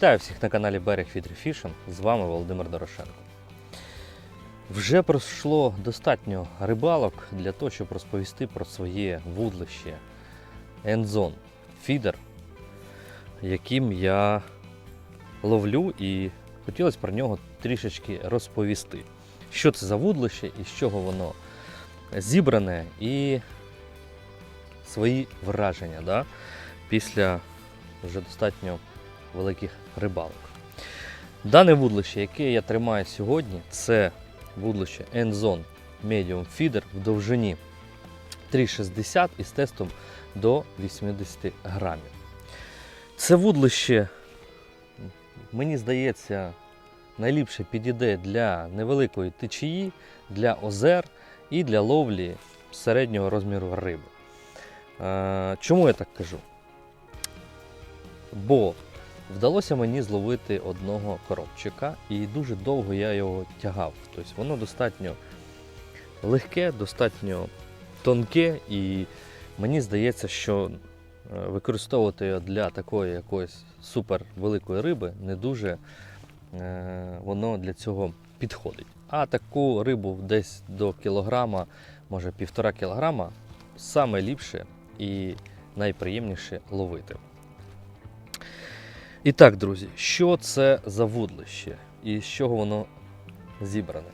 Вітаю всіх на каналі Берег Фідрі Фішинг. З вами Володимир Дорошенко. Вже пройшло достатньо рибалок для того, щоб розповісти про своє вудлище Enzone Фідер, яким я ловлю і хотілося про нього трішечки розповісти. Що це за вудлище і з чого воно зібране, і свої враження да, після вже достатньо великих рибалок. Дане вудлище, яке я тримаю сьогодні, це вудлище Enzone Medium Feeder в довжині 3,60 із тестом до 80 грамів. Це вудлище, мені здається, найліпше підійде для невеликої течії, для озер і для ловлі середнього розміру риби. Е, Чому я так кажу? Бо вдалося мені зловити одного коробчика, і дуже довго я його тягав. Тобто воно достатньо легке, достатньо тонке, і мені здається, що е, використовувати його для такої якоїсь супер великої риби не дуже е, воно для цього підходить. А таку рибу десь до кілограма, може півтора кілограма, саме ліпше і найприємніше ловити. І так, друзі, що це за вудлище і з чого воно зібране?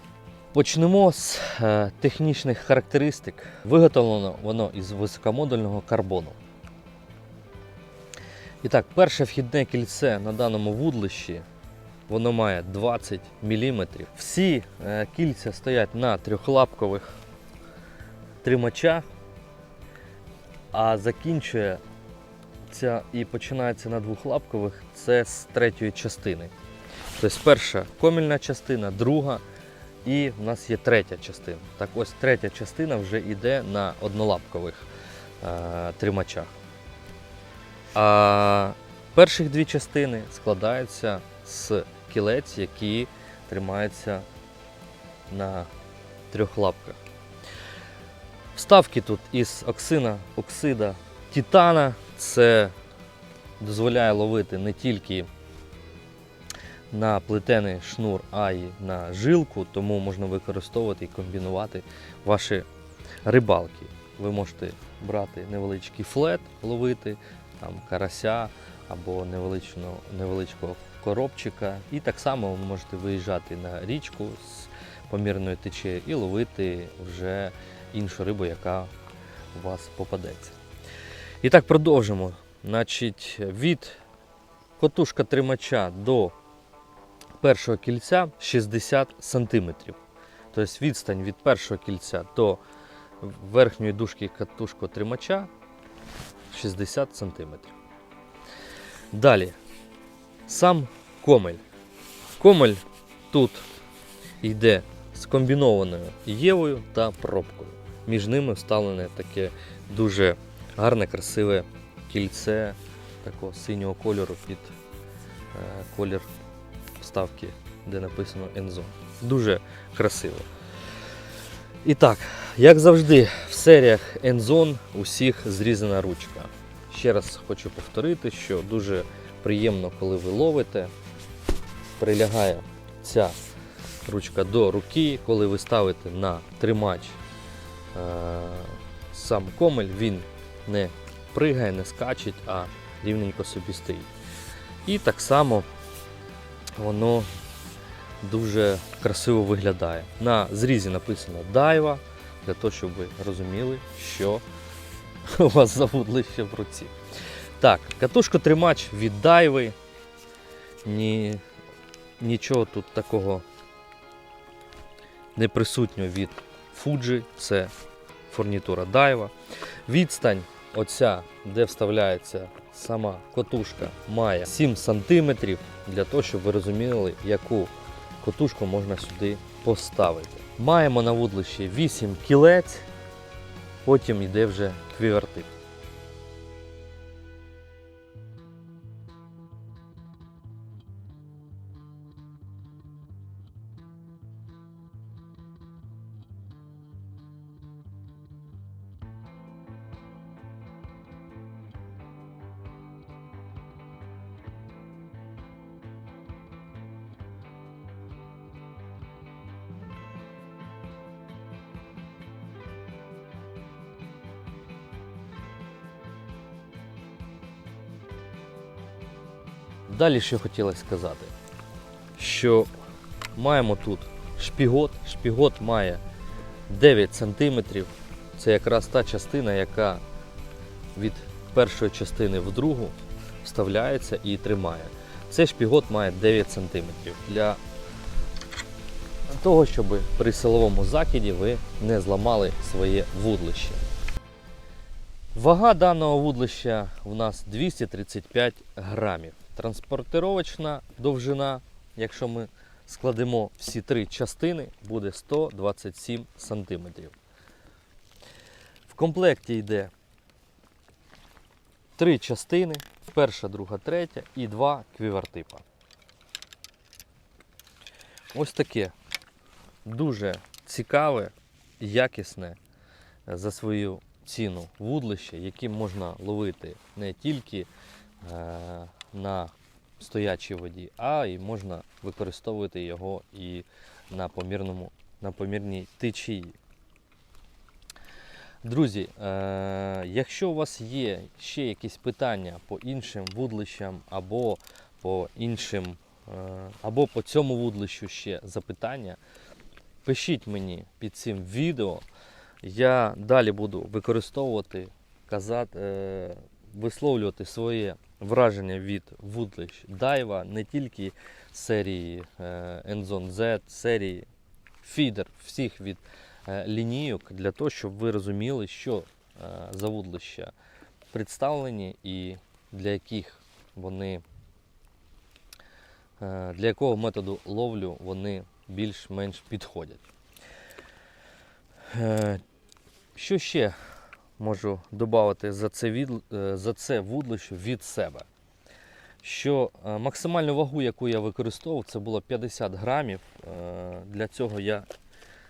Почнемо з е, технічних характеристик. Виготовлено воно із високомодульного карбону. І так, перше вхідне кільце на даному вудлищі воно має 20 мм. Всі е, кільця стоять на трьохлапкових тримачах, а закінчує ця і починається на двохлапкових це з третьої частини. Тобто перша комільна частина, друга і в нас є третя частина. Так ось третя частина вже йде на однолапкових е, тримачах. А перших дві частини складаються з кілець, які тримаються на трьох лапках. Вставки тут із оксина, оксида титана. Це дозволяє ловити не тільки на плетений шнур, а й на жилку, тому можна використовувати і комбінувати ваші рибалки. Ви можете брати невеличкий флет, ловити, там, карася або невеличного, невеличкого коробчика. І так само ви можете виїжджати на річку з помірною течією і ловити вже іншу рибу, яка у вас попадеться. І так продовжимо. Значить, від котушка тримача до першого кільця 60 см. Тобто відстань від першого кільця до верхньої дужки катушку тримача 60 см. Далі сам комель. Комель тут йде з комбінованою євою та пробкою. Між ними вставлене таке дуже гарне, красиве кільце такого синього кольору під е, колір вставки, де написано Enzo. Дуже красиво. І так, як завжди, в серіях Enzone усіх зрізана ручка. Ще раз хочу повторити, що дуже приємно, коли ви ловите, прилягає ця ручка до руки, коли ви ставите на тримач е, сам комель, він не пригає, не скачить, а рівненько собі стоїть. І так само воно дуже красиво виглядає. На зрізі написано дайва, для того, щоб ви розуміли, що у вас за вудлище в руці. Так, катушко тримач від дайви. Ні, нічого тут такого не присутньо від Fuji, це фурнітура дайва. Відстань, оця, де вставляється сама котушка, має 7 см для того, щоб ви розуміли, яку котушку можна сюди поставити. Маємо на вудлищі 8 кілець, потім йде вже квівертип. Далі що хотілося сказати, що маємо тут шпігот. Шпігот має 9 см. Це якраз та частина, яка від першої частини в другу вставляється і тримає. Цей шпігот має 9 см. Для того, щоб при силовому закиді ви не зламали своє вудлище. Вага даного вудлища у нас 235 грамів. Транспортировочна довжина, якщо ми складемо всі три частини, буде 127 сантиметрів. В комплекті йде три частини, перша, друга, третя і два квівертипа. Ось таке дуже цікаве, якісне е, за свою ціну вудлище, яким можна ловити не тільки е, на стоячій воді, а й можна використовувати його і на, помірному, на помірній течії. Друзі, е, якщо у вас є ще якісь питання по іншим вудлищам або по іншим, е, або по цьому вудлищу ще запитання, пишіть мені під цим відео. Я далі буду використовувати, казати, е, висловлювати своє враження від вудлищ дайва не тільки серії е, Enzone Z, серії Feeder, всіх від е, лінійок, для того, щоб ви розуміли, що е, за вудлища представлені і для яких вони е, для якого методу ловлю вони більш-менш підходять. Е, Що ще можу додати за це, від, е, за це вудлище від себе? Що е, максимальну вагу, яку я використовував, це було 50 грамів. Е, Для цього я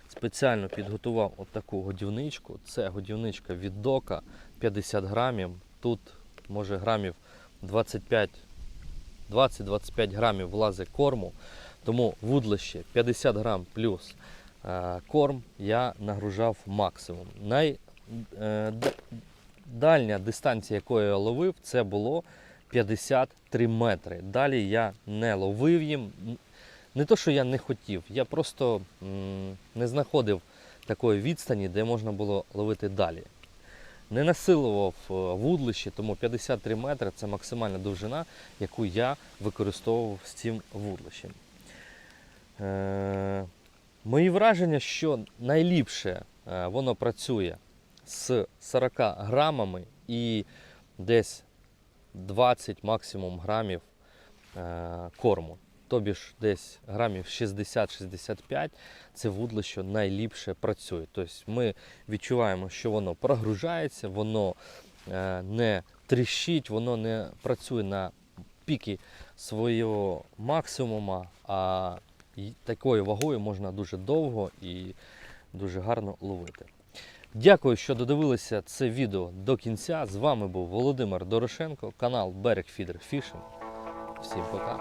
спеціально підготував отаку годівничку. Це годівничка від дока 50 грамів. Тут може грамів 25 20-25 грамів влазить корму, тому вудлище 50 грам плюс корм я нагружав максимум. Най, дальня дистанція, якою я ловив, це було 53 метри. Далі я не ловив їм. Не то, що я не хотів, я просто не знаходив такої відстані, де можна було ловити далі. Не насилував е, вудлище, тому 53 метри це максимальна довжина, яку я використовував з цим вудлищем. Е, мої враження, що найліпше е, воно працює з 40 грамами і десь 20 максимум грамів е, корму. Тобі ж десь грамів 60-65 це вудлище найліпше працює. Тобто ми відчуваємо, що воно прогружається, воно е, не тріщить, воно не працює на піки свого максимуму, а такою вагою можна дуже довго і дуже гарно ловити. Дякую, що додивилися це відео до кінця. З вами був Володимир Дорошенко, канал Берег Фідер Фішинг. Всім пока.